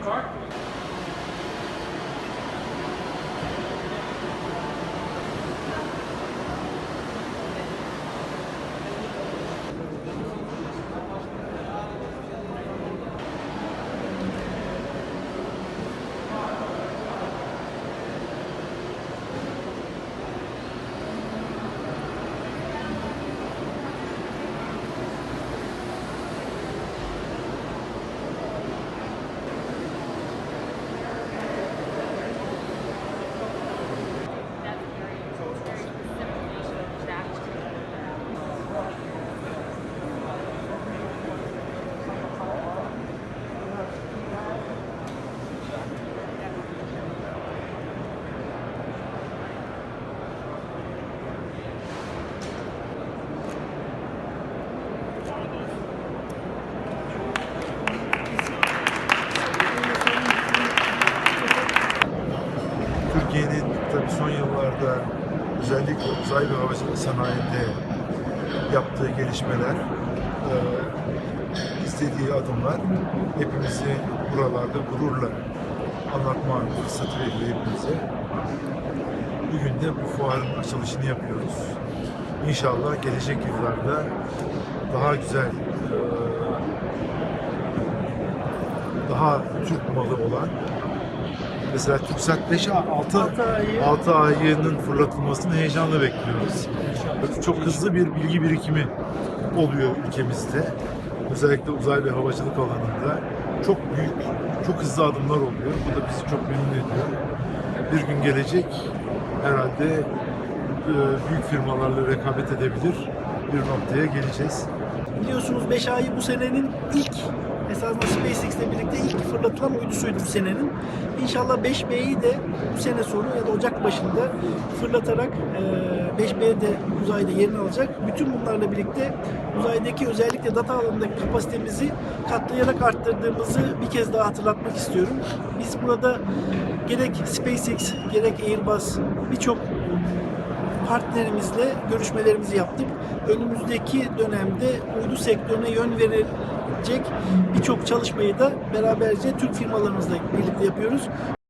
cart. Türkiye'nin tabii son yıllarda özellikle uzay ve havacılık sanayinde yaptığı gelişmeler, e, istediği adımlar hepimizi buralarda gururla anlatma fırsatı veriyor hepimize. Bugün de bu fuarın açılışını yapıyoruz. İnşallah gelecek yıllarda daha güzel, e, daha Türk malı olan mesela TürkSat 5 6 Altı ayı. 6 ayının fırlatılmasını heyecanla bekliyoruz. Çok hızlı bir bilgi birikimi oluyor ülkemizde. Özellikle uzay ve havacılık alanında çok büyük, çok hızlı adımlar oluyor. Bu da bizi çok memnun ediyor. Bir gün gelecek herhalde e, büyük firmalarla rekabet edebilir bir noktaya geleceğiz. Biliyorsunuz 5 ayı bu senenin ilk esasında SpaceX ile birlikte ilk fırlatılan uydusuydu bu senenin. İnşallah 5B'yi de bu sene sonu ya da Ocak başında fırlatarak e, 5B de uzayda yerini alacak. Bütün bunlarla birlikte uzaydaki özellikle data alanındaki kapasitemizi katlayarak arttırdığımızı bir kez daha hatırlatmak istiyorum. Biz burada gerek SpaceX gerek Airbus birçok partnerimizle görüşmelerimizi yaptık. Önümüzdeki dönemde uydu sektörüne yön verecek birçok çalışmayı da beraberce Türk firmalarımızla birlikte yapıyoruz.